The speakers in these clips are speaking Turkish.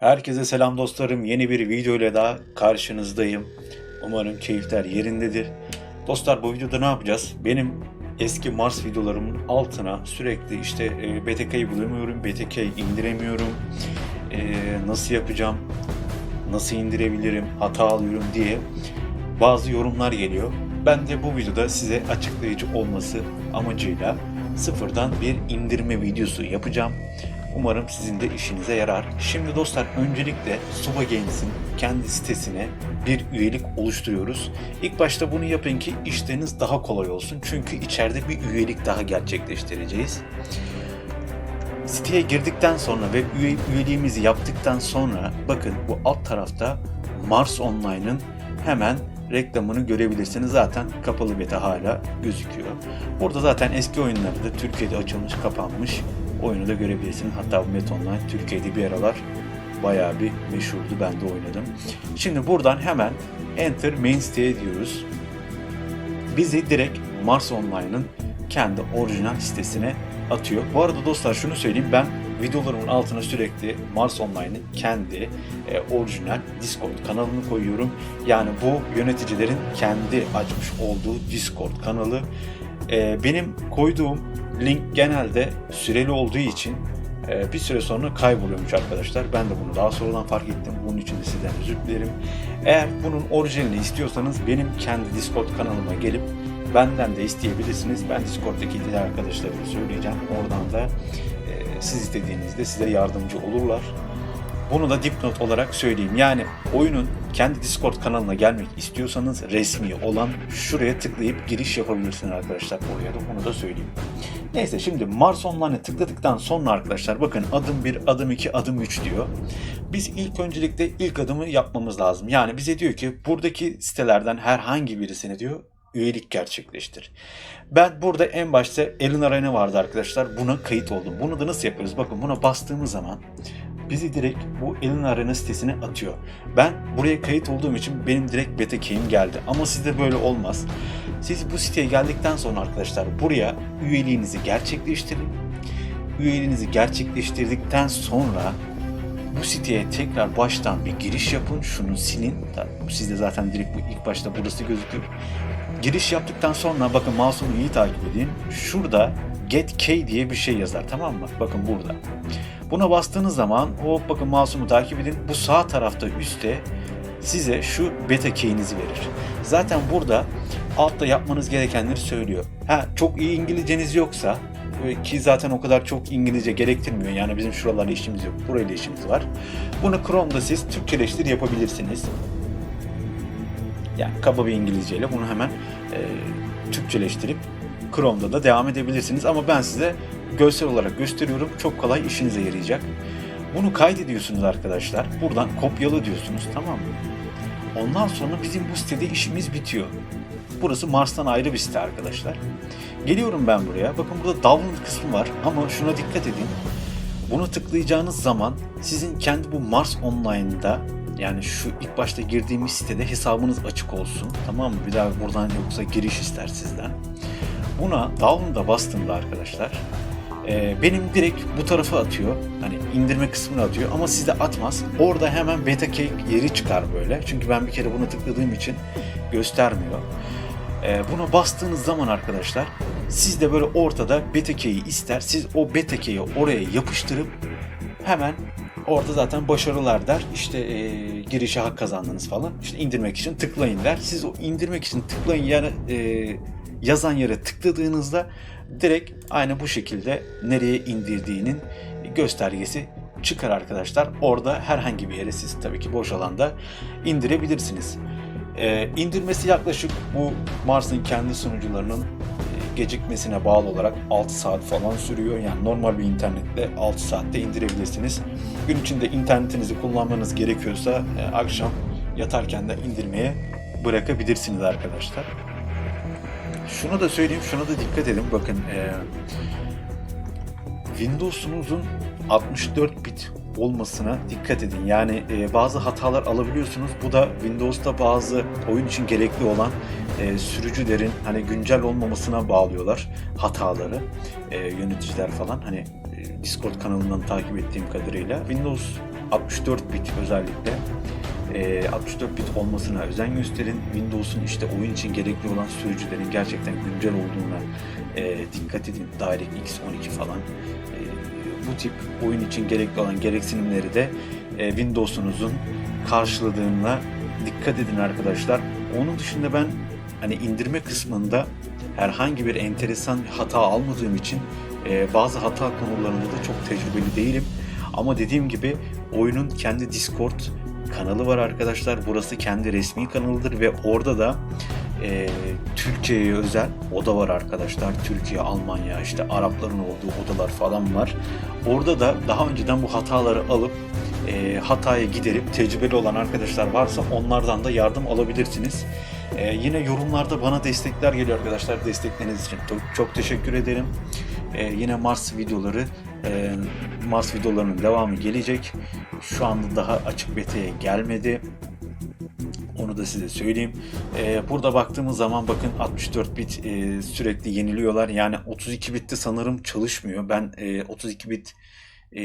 Herkese selam dostlarım. Yeni bir video ile daha karşınızdayım. Umarım keyifler yerindedir. Dostlar bu videoda ne yapacağız? Benim eski Mars videolarımın altına sürekli işte e, BTK'yı bulamıyorum, BTK indiremiyorum, e, nasıl yapacağım, nasıl indirebilirim, hata alıyorum diye bazı yorumlar geliyor. Ben de bu videoda size açıklayıcı olması amacıyla sıfırdan bir indirme videosu yapacağım. Umarım sizin de işinize yarar. Şimdi dostlar öncelikle Suba Games'in kendi sitesine bir üyelik oluşturuyoruz. İlk başta bunu yapın ki işleriniz daha kolay olsun. Çünkü içeride bir üyelik daha gerçekleştireceğiz. Siteye girdikten sonra ve üye, üyeliğimizi yaptıktan sonra bakın bu alt tarafta Mars Online'ın hemen reklamını görebilirsiniz. Zaten kapalı beta hala gözüküyor. Burada zaten eski oyunları da Türkiye'de açılmış, kapanmış. Oyunu da görebilirsiniz. Hatta bu Met Online Türkiye'de bir aralar bayağı bir meşhurdu. Ben de oynadım. Şimdi buradan hemen Enter Main siteye diyoruz. Bizi direkt Mars Online'ın kendi orijinal sitesine atıyor. Bu arada dostlar şunu söyleyeyim ben videolarımın altına sürekli Mars Online'ın kendi e, orijinal Discord kanalını koyuyorum. Yani bu yöneticilerin kendi açmış olduğu Discord kanalı. E, benim koyduğum link genelde süreli olduğu için e, bir süre sonra kayboluyormuş arkadaşlar. Ben de bunu daha sonradan fark ettim. Bunun için de sizden özür dilerim. Eğer bunun orijinalini istiyorsanız benim kendi Discord kanalıma gelip benden de isteyebilirsiniz. Ben Discord'daki diğer arkadaşlarıma söyleyeceğim. Oradan da siz istediğinizde size yardımcı olurlar. Bunu da dipnot olarak söyleyeyim. Yani oyunun kendi Discord kanalına gelmek istiyorsanız resmi olan şuraya tıklayıp giriş yapabilirsiniz arkadaşlar oraya da onu da söyleyeyim. Neyse şimdi Mars Online'e tıkladıktan sonra arkadaşlar bakın adım 1, adım 2, adım 3 diyor. Biz ilk öncelikle ilk adımı yapmamız lazım. Yani bize diyor ki buradaki sitelerden herhangi birisine diyor üyelik gerçekleştir. Ben burada en başta Elin Arena vardı arkadaşlar. Buna kayıt oldum. Bunu da nasıl yapıyoruz? Bakın buna bastığımız zaman bizi direkt bu Elin Arena sitesine atıyor. Ben buraya kayıt olduğum için benim direkt beta key'im geldi. Ama sizde böyle olmaz. Siz bu siteye geldikten sonra arkadaşlar buraya üyeliğinizi gerçekleştirin. Üyeliğinizi gerçekleştirdikten sonra bu siteye tekrar baştan bir giriş yapın. Şunu silin. Sizde zaten direkt bu ilk başta burası gözüküyor. Giriş yaptıktan sonra bakın mouse'umu iyi takip edin. Şurada get key diye bir şey yazar tamam mı? Bakın burada. Buna bastığınız zaman hop bakın mouse'umu takip edin. Bu sağ tarafta üstte size şu beta key'inizi verir. Zaten burada altta yapmanız gerekenleri söylüyor. Ha çok iyi İngilizceniz yoksa e, ki zaten o kadar çok İngilizce gerektirmiyor. Yani bizim şuralarla işimiz yok. Burayla işimiz var. Bunu Chrome'da siz Türkçeleştir yapabilirsiniz. Yani kaba bir İngilizceyle bunu hemen e, Türkçeleştirip Chrome'da da devam edebilirsiniz. Ama ben size görsel olarak gösteriyorum. Çok kolay işinize yarayacak. Bunu kaydediyorsunuz arkadaşlar. Buradan kopyala diyorsunuz tamam mı? Ondan sonra bizim bu sitede işimiz bitiyor. Burası Mars'tan ayrı bir site arkadaşlar. Geliyorum ben buraya. Bakın burada download kısmı var ama şuna dikkat edin. Bunu tıklayacağınız zaman sizin kendi bu Mars Online'da yani şu ilk başta girdiğimiz sitede hesabınız açık olsun. Tamam mı? Bir daha buradan yoksa giriş ister sizden. Buna download'a bastığımda arkadaşlar e, benim direkt bu tarafa atıyor. Hani indirme kısmını atıyor ama sizde atmaz. Orada hemen beta key yeri çıkar böyle. Çünkü ben bir kere bunu tıkladığım için göstermiyor. E, buna bastığınız zaman arkadaşlar siz de böyle ortada beta key'i ister. Siz o beta key'i oraya yapıştırıp hemen orada zaten başarılar der. İşte e, girişe hak kazandınız falan. İşte indirmek için tıklayın der. Siz o indirmek için tıklayın yere e, yazan yere tıkladığınızda direkt aynı bu şekilde nereye indirdiğinin göstergesi çıkar arkadaşlar. Orada herhangi bir yere siz tabii ki boş alanda indirebilirsiniz. Ee, indirmesi yaklaşık bu Mars'ın kendi sunucularının e, gecikmesine bağlı olarak 6 saat falan sürüyor. Yani normal bir internetle 6 saatte indirebilirsiniz. Gün içinde internetinizi kullanmanız gerekiyorsa e, akşam yatarken de indirmeye bırakabilirsiniz arkadaşlar. Şunu da söyleyeyim, şuna da dikkat edin. Bakın e, Windows'unuzun 64 bit olmasına dikkat edin. Yani e, bazı hatalar alabiliyorsunuz. Bu da Windows'ta bazı oyun için gerekli olan e, sürücülerin hani güncel olmamasına bağlıyorlar hataları e, yöneticiler falan hani e, Discord kanalından takip ettiğim kadarıyla Windows 64 bit özellikle e, 64 bit olmasına özen gösterin. Windows'un işte oyun için gerekli olan sürücülerin gerçekten güncel olduğuna e, dikkat edin. DirectX 12 falan. E, bu tip oyun için gerekli olan gereksinimleri de e, Windows'unuzun karşıladığına dikkat edin arkadaşlar. Onun dışında ben hani indirme kısmında herhangi bir enteresan hata almadığım için e, bazı hata konularında da çok tecrübeli değilim. Ama dediğim gibi oyunun kendi Discord kanalı var arkadaşlar. Burası kendi resmi kanalıdır ve orada da e, Türkiye'ye özel oda var arkadaşlar. Türkiye, Almanya, işte Arapların olduğu odalar falan var. Orada da daha önceden bu hataları alıp e, hataya giderip tecrübeli olan arkadaşlar varsa onlardan da yardım alabilirsiniz. E, yine yorumlarda bana destekler geliyor arkadaşlar. Destekleriniz için çok, çok teşekkür ederim. E, yine Mars videoları, e, Mars videolarının devamı gelecek. Şu anda daha açık beta'ya gelmedi. Onu da size söyleyeyim. Ee, burada baktığımız zaman bakın 64 bit e, sürekli yeniliyorlar. Yani 32 bitte sanırım çalışmıyor. Ben e, 32 bit e,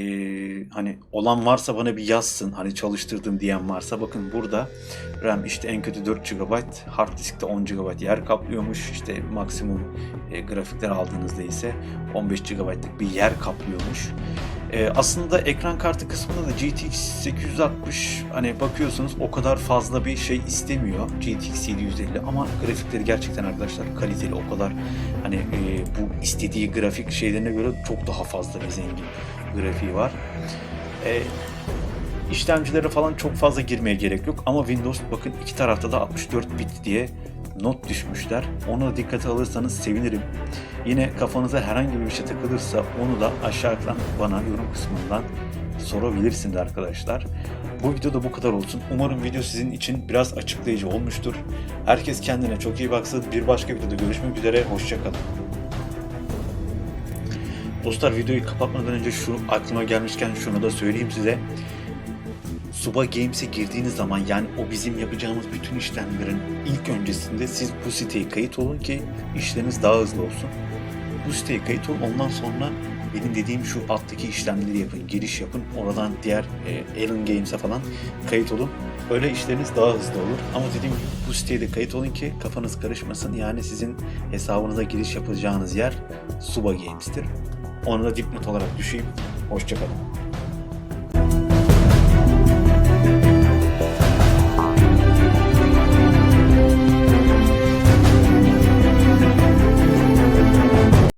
hani olan varsa bana bir yazsın. Hani çalıştırdım diyen varsa bakın burada RAM işte en kötü 4 GB, hard diskte 10 GB yer kaplıyormuş. İşte maksimum e, grafikler aldığınızda ise 15 GB'lık bir yer kaplıyormuş. Ee, aslında ekran kartı kısmında da GTX 860 hani bakıyorsunuz o kadar fazla bir şey istemiyor GTX 750 ama grafikleri gerçekten arkadaşlar kaliteli o kadar hani e, bu istediği grafik şeylerine göre çok daha fazla bir zengin grafiği var. E, işlemcilere falan çok fazla girmeye gerek yok ama Windows bakın iki tarafta da 64 bit diye not düşmüşler. Onu da dikkate alırsanız sevinirim. Yine kafanıza herhangi bir şey takılırsa onu da aşağıdan bana yorum kısmından sorabilirsiniz arkadaşlar. Bu videoda bu kadar olsun. Umarım video sizin için biraz açıklayıcı olmuştur. Herkes kendine çok iyi baksın. Bir başka videoda görüşmek üzere. Hoşçakalın. Dostlar videoyu kapatmadan önce şu aklıma gelmişken şunu da söyleyeyim size. Suba Games'e girdiğiniz zaman yani o bizim yapacağımız bütün işlemlerin ilk öncesinde siz bu siteye kayıt olun ki işleriniz daha hızlı olsun. Bu siteye kayıt olun ondan sonra benim dediğim şu alttaki işlemleri yapın, giriş yapın. Oradan diğer e, Alien Games'e falan kayıt olun. Öyle işleriniz daha hızlı olur. Ama dediğim gibi bu siteye de kayıt olun ki kafanız karışmasın. Yani sizin hesabınıza giriş yapacağınız yer Suba Games'tir. Onu da dipnot olarak düşeyim. Hoşçakalın.